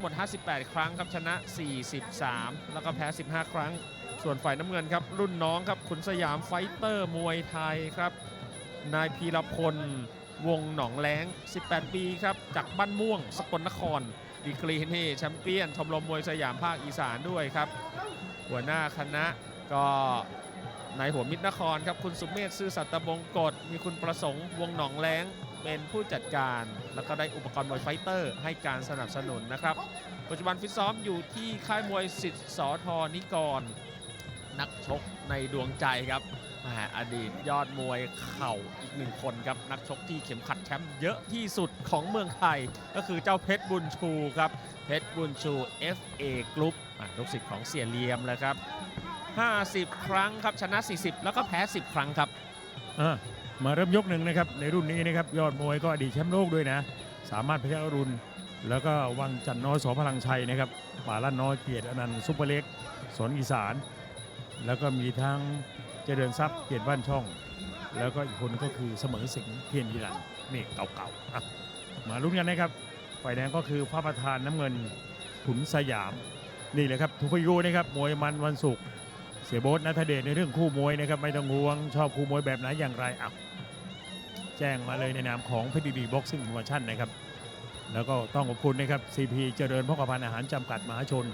หมด 58 ครั้งครับชนะ 43 แล้วก็แพ้ 15 ครั้ง ส่วนฝ่ายน้ำเงินครับ รุ่นน้องครับขุนสยามไฟเตอร์มวยไทยครับ นายพีรพล วงหนองแล้ง 18 ปีครับ จากบ้านม่วง สกลนคร ดีกรีนี่แชมเปี้ยนชมรมมวยสยามภาคอีสานด้วยครับ หัวหน้าคณะก็นายหัวมิตรนครครับ คุณสุเมธซื่อสัตย์บงกฎมีคุณประสงค์วงหนองแล้ง เป็นผู้จัดการแล้วก็ได้อุปกรณ์มวยไฟเตอร์ ให้การสนับสนุนนะครับ ปัจจุบันฟิตซ้อมอยู่ที่ค่ายมวยสิทธิ์สอทอนิกร นักชกในดวงใจครับแหมอดีตยอดมวยเข่าอีกหนึ่งคนครับ นักชกที่เข็มขัดแชมป์เยอะที่สุดของเมืองไทย ก็คือเจ้าเพชรบุญชูครับ เพชรบุญชู FA Group อะลูกศิษย์ของเสียเลียมแล้วครับ 50 ครั้งครับชนะ 40 แล้วก็แพ้ 10 ครั้งครับ มาเริ่มยกหนึ่งนะครับในรุ่นนี้นะครับยอดมวยก็อดีตแชมป์โลกด้วยนะ สามารถพยัคฆ์อรุณ แล้วก็วังจันน้อยสอพลังชัยนะครับป่าลั่นน้อยเกียรติอนันต์ซุปเปอร์เล็กสอนอีสาน แล้วก็มีทั้งเจริญทรัพย์เกียรติบ้านช่อง แล้วก็อีกคนก็คือเสมอสิงห์เพียรยีรันนี่เก่าๆอะมาลุ้นกันนะครับฝ่ายแดงก็คือพระประธานน้ำเงินขุนสยามนี่แหละครับทุกพยูนะครับมวยมันวันศุกร์เสียโบ๊ทนัทเดชในเรื่องคู่มวยนะครับไม่ต้องห่วงชอบคู่มวยแบบไหนอย่างไรอะ แจ้งมาเลยในนามของเพชรดีบ็อกซิ่งโปรโมชั่นนะครับ แล้วก็ต้องขอบคุณนะครับ CP เจริญพกพันอาหารจำกัดมหาชน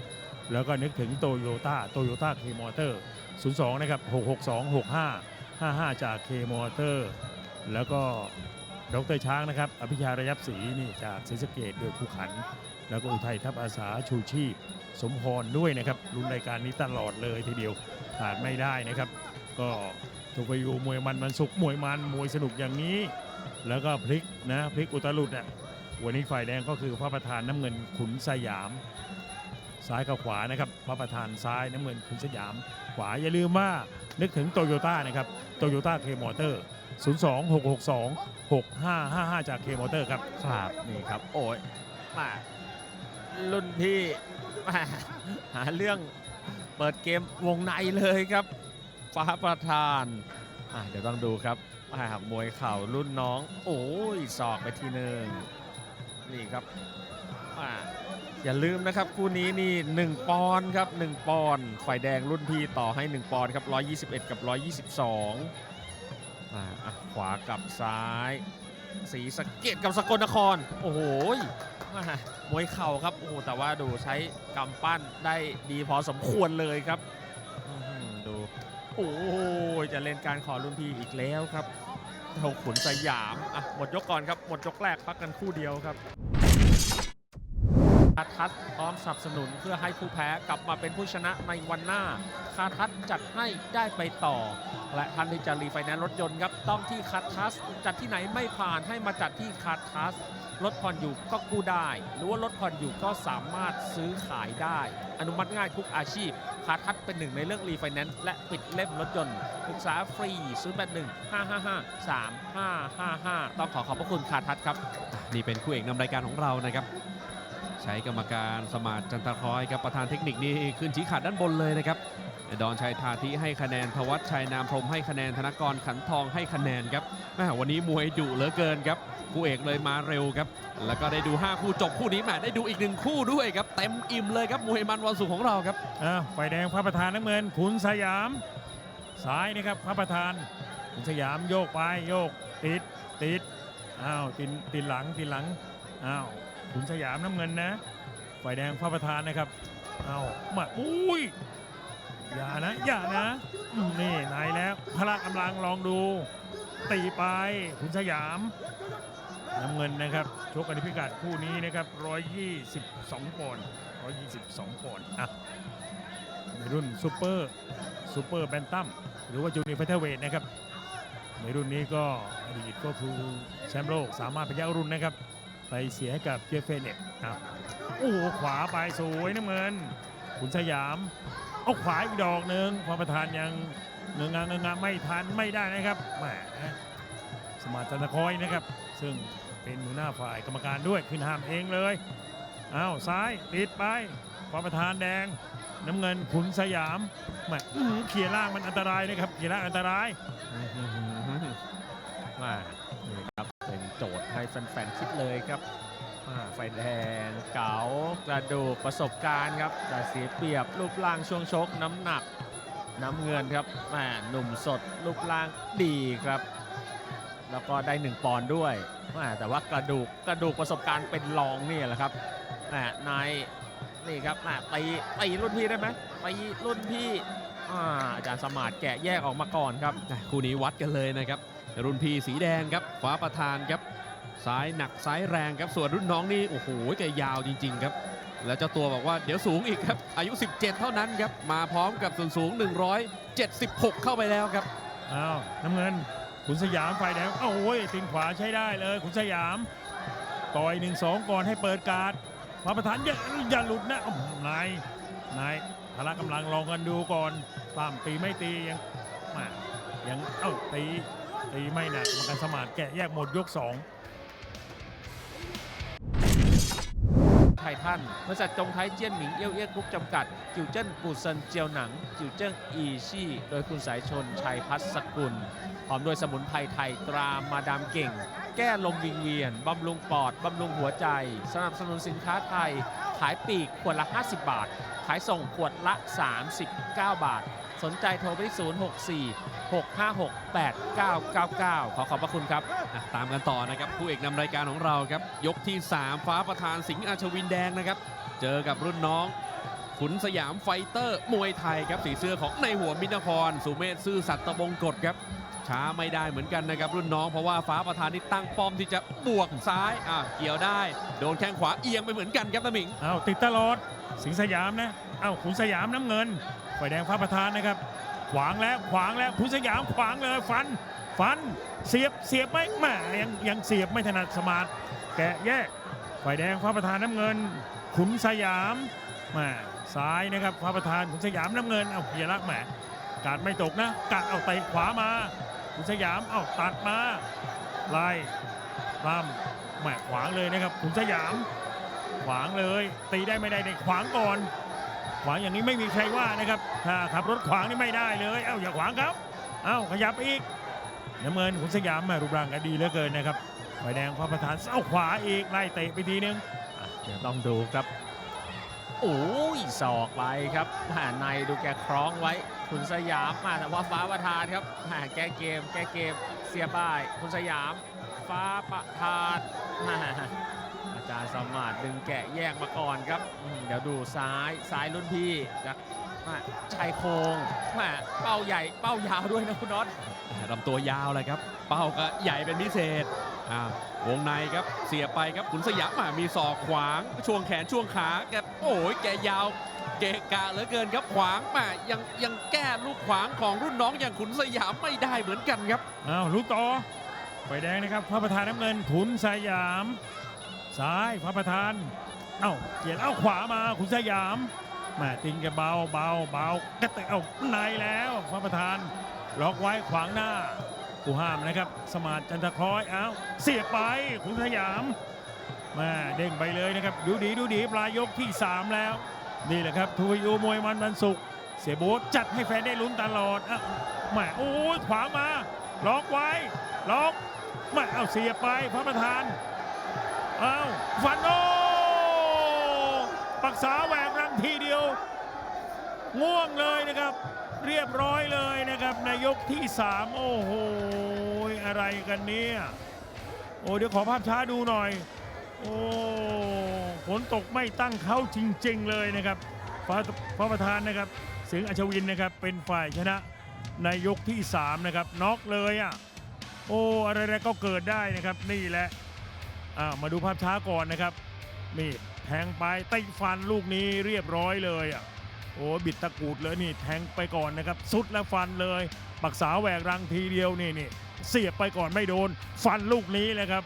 แล้วก็นึกถึงโตโยต้าโตโยต้าเคมอเตอร์ 02 นะครับ 662 65 55 จากเคมอเตอร์ แล้วก็ดรช้างนะครับ อภิชาระยับศรีนี่จากศรีสะเกดโดยคู่ขัน แล้วก็อุทัยทัพอาสาชูชีพ สมพรด้วยนะครับรุ่นรายการนี้ตลอดเลยทีเดียวขาดไม่ได้นะครับ ก็ ถูกไปอยู่มวยมันมันสุกมวยมันมวยสนุกอย่างนี้ แล้วก็พลิกนะพลิกอุตลุดอะวันนี้ฝ่ายแดงก็คือพระประธานน้ำเงินขุนสยาม ซ้ายกับขวานะครับ พระประธานซ้ายน้ำเงินขุนสยาม ขวาอย่าลืมว่านึกถึงโตโยต้านะครับโตโยต้าเคมอเตอร์ 02 662 6555 จากเคมอเตอร์ครับครับนี่ครับโอ้ยมารุ่นพี่มาหาเรื่องเปิดเกมวงในเลยครับ ฟ้าประธานเดี๋ยวต้องดูครับอ่ามวยเข่ารุ่นน้อง โอ้ยศอกไปทีหนึ่งนี่ครับอย่าลืมนะครับคู่นี้นี่1ปอนด์ครับ1ปอนด์ฝ่ายแดงรุ่นพี่ต่อให้ 1 ปอนด์ครับ 121 กับ 122อะอะขวากับซ้ายสีสะเกตกับสกลนคร โอ้โหมวยเข่าครับ โอ้โห แต่ว่าดูใช้กำปั้นได้ดีพอสมควรเลยครับ โอ้ยจะเล่นการขอรุ่นพี่อีกแล้วครับเท่าขุนสยามอะหมดยกก่อนครับหมดยกแรกพักกันคู่เดียวครับ คาทัศน์พร้อมสนับสนุนเพื่อให้ผู้แพ้กลับมาเป็นผู้ชนะในวันหน้า คาทัศน์จัดให้ได้ไปต่อ และท่านที่จะรีไฟแนนซ์รถยนต์ครับต้องที่คัททัสจัดที่ไหนไม่ผ่านให้มาจัดที่คัททัสรถผ่อนอยู่ก็กู้ได้ หรือว่ารถผ่อนอยู่ก็สามารถซื้อขายได้ อนุมัติง่ายทุกอาชีพ คาทัสเป็นหนึ่งในเรื่องรีไฟแนนซ์และปิดเล่มรถยนต์ปรึกษาฟรี 0 8 1 5 5 5 3 5 5 5 ต้องขอขอบพระคุณคาทัสครับ นี่เป็นคู่เอกนำรายการของเรานะครับ ใช้กรรมการสมาร์จันทคอยครับประธานเทคนิคนี่ขึ้นชี้ขาดด้านบนเลยนะครับดอนชัยทาธิให้คะแนนทวัชชัยนามพรมให้คะแนนธนกรขันทองให้คะแนนครับแม่วันนี้มวยดุเหลือเกินครับคู่เอกเลยมาเร็วครับ แล้วก็ได้ดู 5 คู่จบคู่นี้แหมได้ดูอีกหนึ่งคู่ด้วยครับเต็มอิ่มเลยครับมวยมันวันศุกร์ของเราครับอ่าฝ่ายแดงพระประธานน้ำเงินขุนสยามซ้ายนะครับพระประธานขุนสยามโยกไปโยกติดติดอ้าวติดติดหลังติดหลังอ้าว ขุนสยามน้ำเงินนะ ฝ่ายแดงพระประธานนะครับ เอ้ามาอุ้ย อย่านะ อย่านะอืมนี่ไหนแล้วพละกำลังลองดู ตีไปขุนสยาม น้ำเงินนะครับ ชกกันในพิกัดคู่นี้นะครับ 122ปอนด์122ปอนด์อะในรุ่นซูเปอร์ซูเปอร์แบนตัมหรือว่าจูเนียร์เฟเธอร์เวทนะครับ ในรุ่นนี้ก็อดีตก็คือแชมป์โลกสามารถพยัคฆ์รุ่นนะครับ ไปเสียให้กับเจฟเฟเน็ตครับโอ้โหขวาไปสวยน้ำเงิน ขุนสยามเอาขวาอีกดอกหนึ่งพอประธานยังเงืองางเงืองาไม่ทันไม่ได้นะครับแหมสมาร์ทจันทคอยนะครับ ซึ่งเป็นหัวหน้าฝ่ายกรรมการด้วยขึ้นห้ามเองเลยอ้าวซ้ายติดไปพอประธานแดง น้ำเงินขุนสยามแหมเขี่ยล่างมันอันตรายนะครับเขี่ยล่างอันตรายมานี่ครับเป็น โจทย์ให้แฟนๆคิดเลยครับไฟแดงเก๋ากระดูกประสบการณ์ครับแต่เสียเปรียบรูปร่างช่วงชกน้ำหนักน้ำเงินครับแหมหนุ่มสดรูปร่างดีครับ แล้วก็ได้หนึ่งปอนด์ด้วยแหมแต่ว่ากระดูกกระดูกประสบการณ์เป็นรองนี่แหละครับแหมนายนี่ครับแหมตีตีรุ่นพี่ได้ไหมตีรุ่นพี่ อ่าอาจารย์สมาร์ทแกะแยกออกมาก่อนครับอะคู่นี้วัดกันเลยนะครับ รุ่นพี่สีแดงครับฟ้าประธานครับซ้ายหนักซ้ายแรงครับ ส่วนรุ่นน้องนี่โอ้โหแกยาวจริง ๆ ครับ แล้วเจ้าตัวบอกว่าเดี๋ยวสูงอีกครับ อายุ 17 เท่านั้นครับ มาพร้อมกับส่วนสูง 176 เข้าไปแล้วครับ อ้าวน้ำเงินขุนสยามฝ่ายแดงโอ้ยติงขวาใช้ได้เลยขุนสยาม ต่อยหนึ่งสองก่อนให้เปิดการ์ดพระประธานอย่าอย่าหลุดนะอ้าวนายนาย พละกำลังลองกันดูก่อนปล้มตีไม่ตียังมายังเอ้าตีตีไม่หนักมันกันสมาร์ทแกะแยกหมดยกสองไททันบริษัทจงไทยเจี้ยนหมิงเอี้ยวเอี้ยกรุ๊ปจำกัด จิวเจิ้นปูเซินเจียวหนัง จิวเจิ้งอีชี่ โดยคุณสายชน ชัยพัฒน์สกุล พร้อมด้วยสมุนไพรไทยตรามาดามเก่ง แก้ลมวิงเวียน บำรุงปอด บำรุงหัวใจ สนับสนุนสินค้าไทย ขายปีกขวดละ 50 บาท ขายส่งขวดละ 39 บาท สนใจโทรไปที่064 656 8999 ขอขอบพระคุณครับอะตามกันต่อนะครับคู่เอกนำรายการของเราครับ ยกที่ 3 ฟ้าประธานสิงห์อาชวินแดงนะครับ เจอกับรุ่นน้อง ขุนสยามไฟเตอร์ มวยไทยครับสีเสื้อของในหัวมินครสุเมธซื่อสัตย์ตะบงกฎครับ ช้าไม่ได้เหมือนกันนะครับรุ่นน้องเพราะว่าฟ้าประธานนี่ตั้งป้อมที่จะบวกซ้ายอะเกี่ยวได้ โดนแข้งขวาเอียงไปเหมือนกันครับตะหมิงอ้าวติดตลอดสิงสยามนะอ้าวขุนสยามน้ำเงินฝ่ายแดงฟ้าประธานนะครับ ขวางแล้วขวางแล้วขุนสยามขวางเลยฟัน ฟันเสียบเสียบไหมแหม่ยังยังเสียบไม่ถนัดสมาร์ทแกะแยกฝ่ายแดงฟ้าประธานน้ำเงิน ขุนสยามแหม่ซ้ายนะครับฟ้าประธานขุนสยามน้ำเงินเอาเพียรักแหม่กาดไม่ตกนะกาดเอาเตขวามา ขุนสยามเอาตัดมาไล่ตามแหมขวางเลยนะครับขุนสยาม ขวางเลย ตีได้ไม่ได้ในขวางก่อน ขวางอย่างนี้ไม่มีใครว่านะครับ ถ้าขับรถขวางนี่ไม่ได้เลย เอ้าอย่าขวางครับ เอ้าขยับอีกน้ำเงินขุนสยามแม่รูปร่างก็ดีเหลือเกินนะครับไฟแดงพระประธานเอ้าขวาอีกไล่เตะไปทีนึงอะเดี๋ยวต้องดูครับ โอ้ยศอกไปครับหาในดูแกคล้องไว้คุณสยามมาแต่ว่าฟ้าประธานครับหาแก้เกม แก้เกมเสียป้าย คุณสยาม ฟ้าประธานมาอาจารย์สมมาตรดึงแกะแยกมาก่อนครับ เดี๋ยวดูซ้ายซ้ายรุ่นพี่จากชายโครงมาเป้าใหญ่เป้ายาวด้วยนะคุณน็อตลำตัวยาวเลยครับ เป้าก็ใหญ่เป็นพิเศษ วงในครับเสียไปครับขุนสยามมีศอกขวางช่วงแขนช่วงขาแกโอ้ยแกยาวเกะกะเหลือเกินครับขวางแม่ยังยังแก้ลูกขวางของรุ่นน้องอย่างขุนสยามไม่ได้เหมือนกันครับอ้าวรู้ต่อไฟแดงนะครับพระประธานน้ำเงินขุนสยามซ้ายพระประธานเอ้าเกียรติเอ้าขวามาขุนสยามแม่ติงแกเบาเบาเบากระเตะเอาในแล้วพระประธานล็อกไว้ขวางหน้า ผู้ห้ามนะครับ สมาร์ทจันทคล้อยเอ้าเสียบไปขุนสยามแม่เด้งไปเลยนะครับ ดูดีดูดีปลายยกที่ 3 แล้ว นี่แหละครับทูยูมวยมันวันศุกร์เสียโบ๊ทจัดให้แฟนได้ลุ้นตลอดอะแม่โอ้ยขวามาล็อกไว้ล็อกแม่เอาเสียไปพระประธานเอาฟันโอปักษาแหวกรังทีเดียว ง่วงเลยนะครับ เรียบร้อยเลยนะครับในยกที่ 3 โอ้โห อะไรกันเนี่ยโอ้เดี๋ยวขอภาพช้าดูหน่อย โอ้ฝนตกไม่ตั้งเขาจริง ๆ เลยนะครับฟ้าพระประธานนะครับเสิงอัชวินนะครับเป็นฝ่ายชนะในยกที่ 3 นะครับน็อกเลยอะโอ้อะไรๆก็เกิดได้นะครับนี่แหละอ่ามาดูภาพช้าก่อนนะครับนี่แทงไปไต้ฟันลูกนี้เรียบร้อยเลยอะ โอ้บิดตะกูดเลยนี่แทงไปก่อนนะครับสุดแล้วฟันเลย ปักษาแหวกรังทีเดียวนี่นี่เสียบไปก่อนไม่โดน ฟันลูกนี้เลยครับ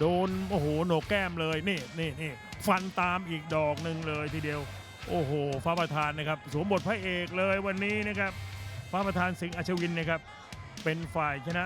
โดนโอ้โหโหนกแก้มเลยนี่นี่นี่ฟันตามอีกดอกหนึ่งเลยทีเดียว โอ้โหฟ้าประธานนะครับสวมบทพระเอกเลยวันนี้นะครับฟ้าประธานสิงห์อัชวินนะครับเป็นฝ่ายชนะ